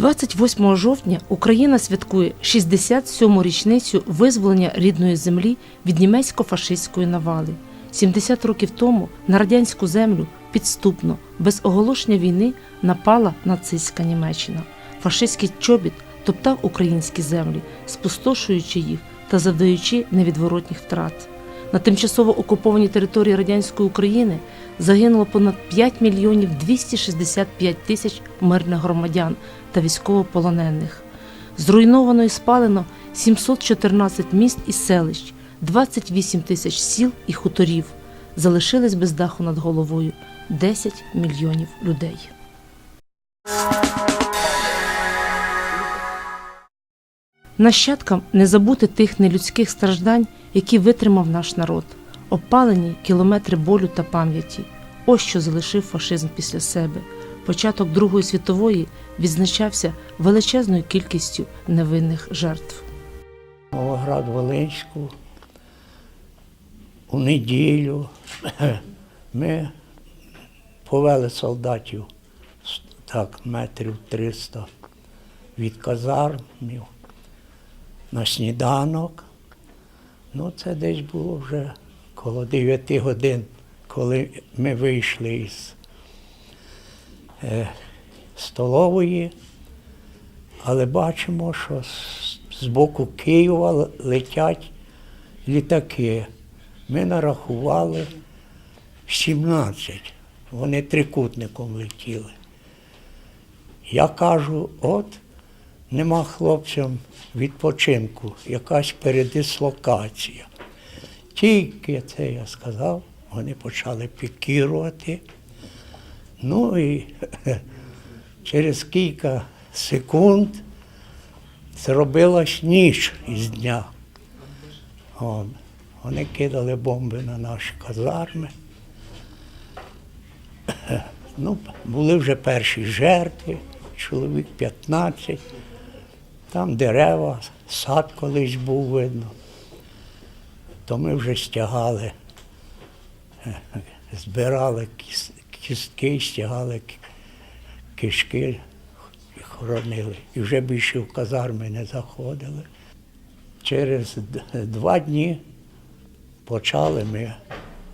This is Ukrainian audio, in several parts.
28 жовтня Україна святкує 67-му річницю визволення рідної землі від німецько-фашистської навали. 70 років тому на радянську землю підступно, без оголошення війни, напала нацистська Німеччина. Фашистський чобіт топтав українські землі, спустошуючи їх та завдаючи невідворотніх втрат. На тимчасово окупованій території радянської України загинуло понад 5 мільйонів 265 тисяч мирних громадян та військовополонених. Зруйновано і спалено 714 міст і селищ, 28 тисяч сіл і хуторів. Залишились без даху над головою 10 мільйонів людей. Нащадкам не забути тих нелюдських страждань, які витримав наш народ, опалені кілометри болю та пам'яті. Ось що залишив фашизм після себе. Початок Другої світової відзначався величезною кількістю невинних жертв. Новоград Волинську. У неділю ми повели солдатів так, метрів 300 від казармів на сніданок. Ну, це десь було вже коло 9 годин, коли ми вийшли із е, столової. Але бачимо, що з- боку Києва летять літаки. Ми нарахували 17. Вони трикутником летіли. Я кажу, от нема хлопцям відпочинку, якась передислокація. Тільки це я сказав, вони почали пікірувати. Ну і через кілька секунд зробилась ніч із дня. Вони кидали бомби на наші казарми. Ну, були вже перші жертви, чоловік 15. Там дерева, сад колись був видно. То ми вже стягали, збирали кістки, стягали ки- кишки хоронили. І вже більше в казарми не заходили. Через два дні почали ми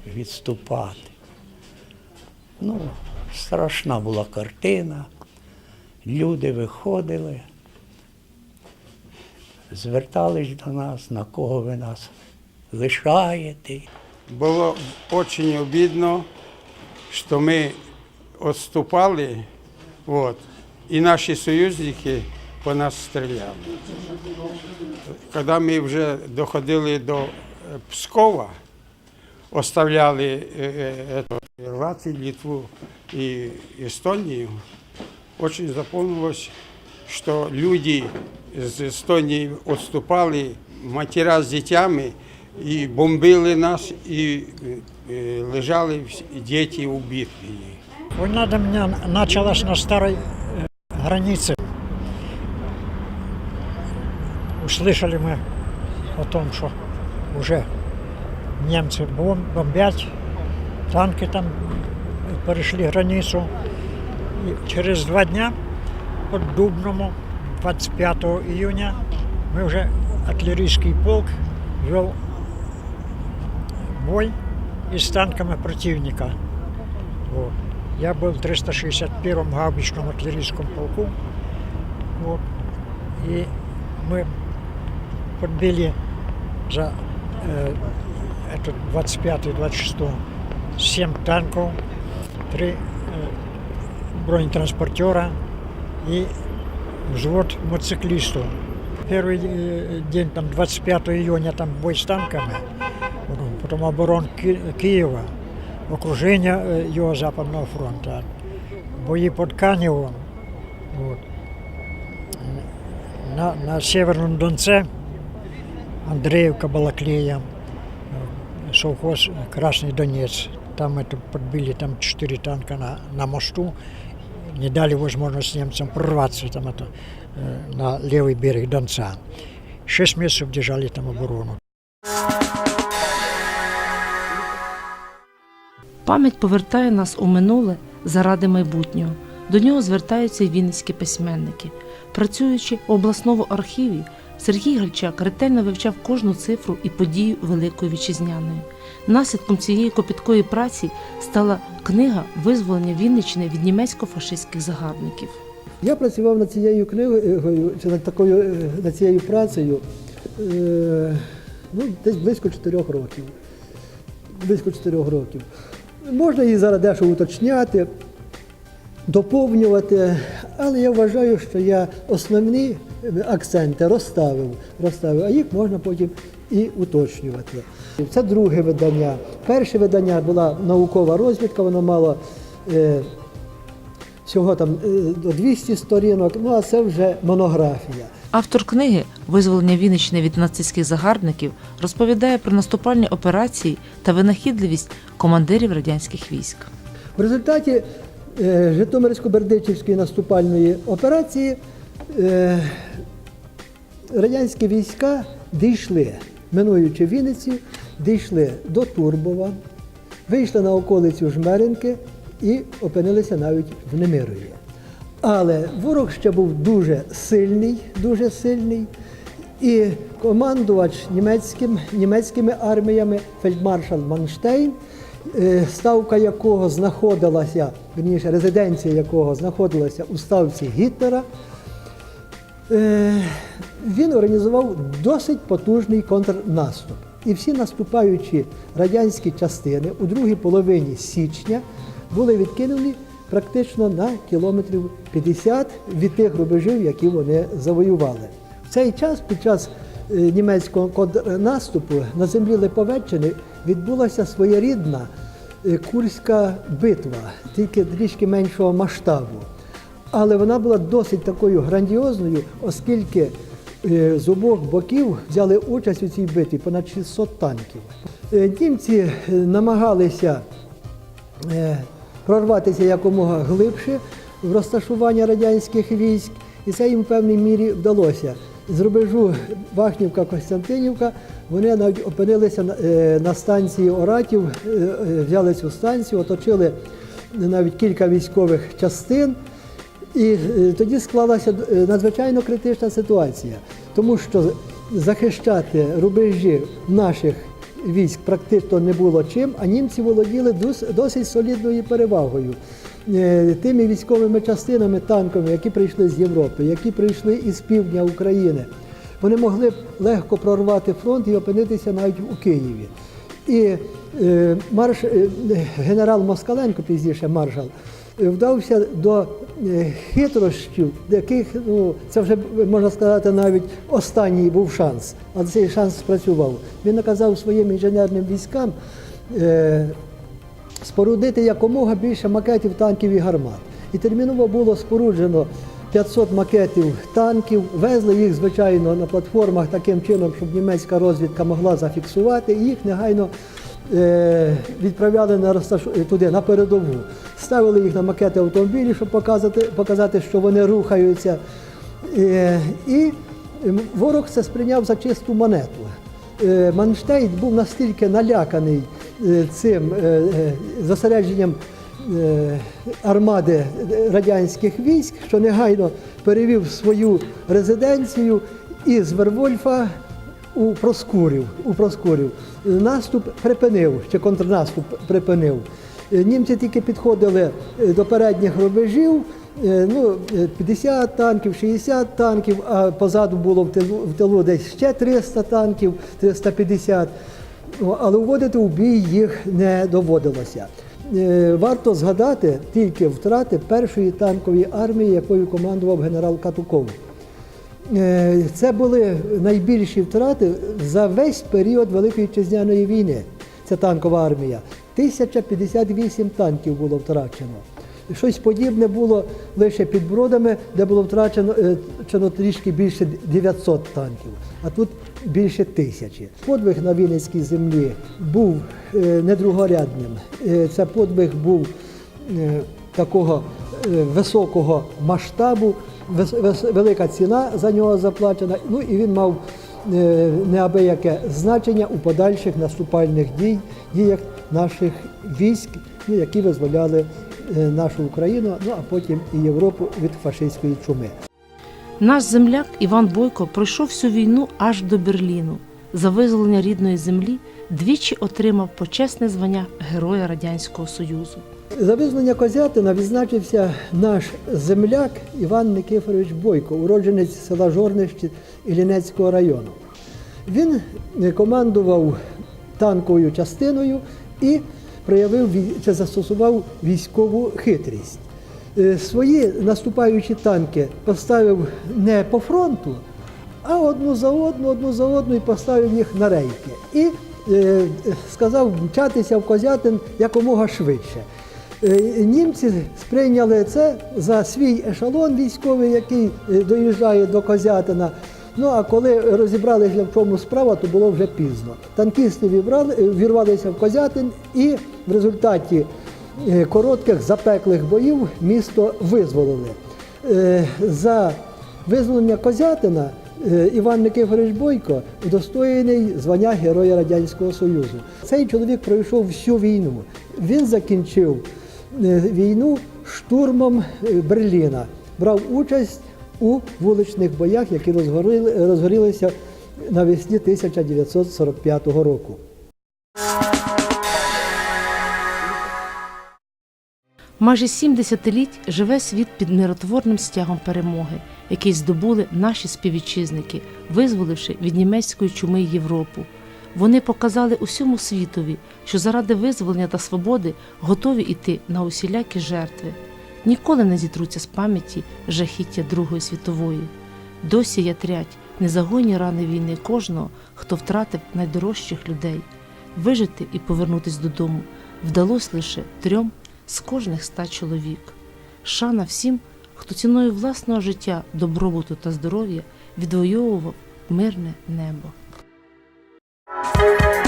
відступати. Ну, страшна була картина. Люди виходили, звертались до нас, на кого ви нас лишаєте. Было очень обидно, что мы отступали, вот, и наши союзники по нас стреляли. Когда ми вже доходили до е, Пскова, оставляли е, е, Латвию, Литву и Эстонию, очень запомнилось, что люди з Естонії отступали, матера з дітьми, і бомбили нас, і е, лежали всі діти убиті. Война для меня началась на старой э, границе. Услышали мы о том, что уже немцы бом- бомбят, танки там перешли границу. И через два дня под Дубному, 25 июня, мы уже артиллерийский полк вел бой и с танками противника. Вот. Я был в 361-м гаубичном артиллерийском полку. Вот. И мы подбили за э, этот 25-26 7 танков, 3 э, бронетранспортера и взвод мотоциклистов. Первый э, день, там, 25 июня, там бой с танками, потом- потом оборон Ки- Киева, окружение э, Юго-Западного фронта, бои под Каневом. Вот. На, на Северном Донце Андреевка, Балаклея, э, совхоз Красный Донец. Там это подбили там четыре танка на, на мосту, не дали возможность немцам прорваться там это, э, на левый берег Донца. Шесть месяцев держали там оборону. Пам'ять повертає нас у минуле заради майбутнього. До нього звертаються й вінницькі письменники. Працюючи у обласному архіві, Сергій Гальчак ретельно вивчав кожну цифру і подію Великої Вітчизняної. Наслідком цієї копіткої праці стала книга Визволення Вінниччини від німецько-фашистських загарбників. Я працював над цією книгою, чи над такою е, над цією працею е, ну, десь близько чотирьох років. Близько чотирьох років. Можна її зараз дещо уточняти, доповнювати, але я вважаю, що я основні акценти розставив, розставив, а їх можна потім і уточнювати. Це друге видання. Перше видання була наукова розвідка, воно мало. е, Всього там е, до 200 сторінок, ну а це вже монографія. Автор книги Визволення Вінниччини від нацистських загарбників розповідає про наступальні операції та винахідливість командирів радянських військ. В результаті е, Житомирсько-Бердичівської наступальної операції радянські війська дійшли, минуючи Вінницю, дійшли до Турбова, вийшли на околицю Жмеринки і опинилися навіть в Немирові. Але ворог ще був дуже сильний, дуже сильний. І командувач німецьким, німецькими арміями фельдмаршал Манштейн, е, ставка якого знаходилася, верніше, резиденція якого знаходилася у ставці Гітлера, е, він організував досить потужний контрнаступ. І всі наступаючі радянські частини у другій половині січня були відкинені практично на кілометрів 50 від тих рубежів, які вони завоювали. В цей час, під час е, німецького контрнаступу на землі Липовеччини відбулася своєрідна е, Курська битва, тільки трішки меншого масштабу. Але вона була досить такою грандіозною, оскільки е, з обох боків взяли участь у цій битві понад 600 танків. Е, Німці е, намагалися прорватися якомога глибше в розташування радянських військ, і це їм в певній мірі вдалося. З рубежу Вахнівка-Костянтинівка вони навіть опинилися на- станції Оратів, взяли цю станцію, оточили навіть кілька військових частин. І е, тоді склалася е, надзвичайно критична ситуація, тому що захищати рубежі наших військ практично не було чим, а німці володіли досить солідною перевагою. Е, Тими військовими частинами, танками, які прийшли з Європи, які прийшли із півдня України, вони могли б легко прорвати фронт і опинитися навіть у Києві. І марш, генерал Москаленко, пізніше маршал, вдався до е, хитрощів, яких ну, це вже можна сказати навіть останній був шанс, але цей шанс спрацював. Він наказав своїм інженерним військам е, спорудити якомога більше макетів танків і гармат. І терміново було споруджено 500 макетів танків, везли їх, звичайно, на платформах таким чином, щоб німецька розвідка могла зафіксувати, і їх негайно відправляли на розташу... туди, на передову. Ставили їх на макети автомобілів, щоб показати, показати що вони рухаються. Е, і ворог це сприйняв за чисту монету. Е, Манштейн був настільки наляканий е, цим е, е, зосередженням е, армади радянських військ, що негайно перевів свою резиденцію із Вервольфа у Проскурів. У Проскурів. Наступ припинив, чи контрнаступ припинив. Е, Німці тільки підходили е, до передніх рубежів, е, ну, е, 50 танків, 60 танків, а позаду було в тилу, в тилу десь ще 300 танків, 350. Але вводити у бій їх не доводилося. Варто згадати тільки втрати першої танкової армії, якою командував генерал Катуков. Е, Це були найбільші втрати за весь період Великої Вітчизняної війни. Це танкова армія. 1058 танків було втрачено. Щось подібне було лише під бродами, де було втрачено е, трішки більше 900 танків, а тут більше тисячі. Подвиг на Вінницькій землі був е, недругорядним. Це подвиг був такого високого масштабу, велика ціна за нього заплачена. Ну і він мав е, неабияке значення у подальших наступальних дій, діях наших військ, ну, які визволяли е, нашу Україну, ну а потім і Європу від фашистської чуми. Наш земляк Іван Бойко пройшов всю війну аж до Берліну. За визволення рідної землі двічі отримав почесне звання Героя Радянського Союзу. За визволення Козятина відзначився наш земляк Іван Никифорович Бойко, уродженець села Жорнище Іллінецького району. Він е, командував танковою частиною і проявив чи застосував військову хитрість. Е, Свої наступаючі танки поставив не по фронту, а одну за одну, одну за одну і поставив їх на рейки. І е, сказав мчатися в Козятин якомога швидше. Е, Німці сприйняли це за свій ешелон військовий, який е, доїжджає до Козятина. Ну а коли розібралися, в чому справа, то було вже пізно. Танкісти е, вірвалися в Козятин і в результаті коротких запеклих боїв місто визволили. За визволення Козятина Іван Никифорович Бойко удостоєний звання Героя Радянського Союзу. Цей чоловік пройшов всю війну. Він закінчив війну штурмом е, Берліна, брав участь у вуличних боях, які розгорілися навесні 1945 року. Майже сім десятиліть живе світ під миротворним стягом перемоги, який здобули наші співвітчизники, визволивши від німецької чуми Європу. Вони показали усьому світові, що заради визволення та свободи готові йти на усілякі жертви. Ніколи не зітруться з пам'яті жахіття Другої світової. Досі ятрять незагойні рани війни кожного, хто втратив найдорожчих людей. Вижити і повернутись додому вдалося лише трьом з кожних ста чоловік. Шана всім, хто ціною власного життя, добробуту та здоров'я відвоював мирне небо. Bye.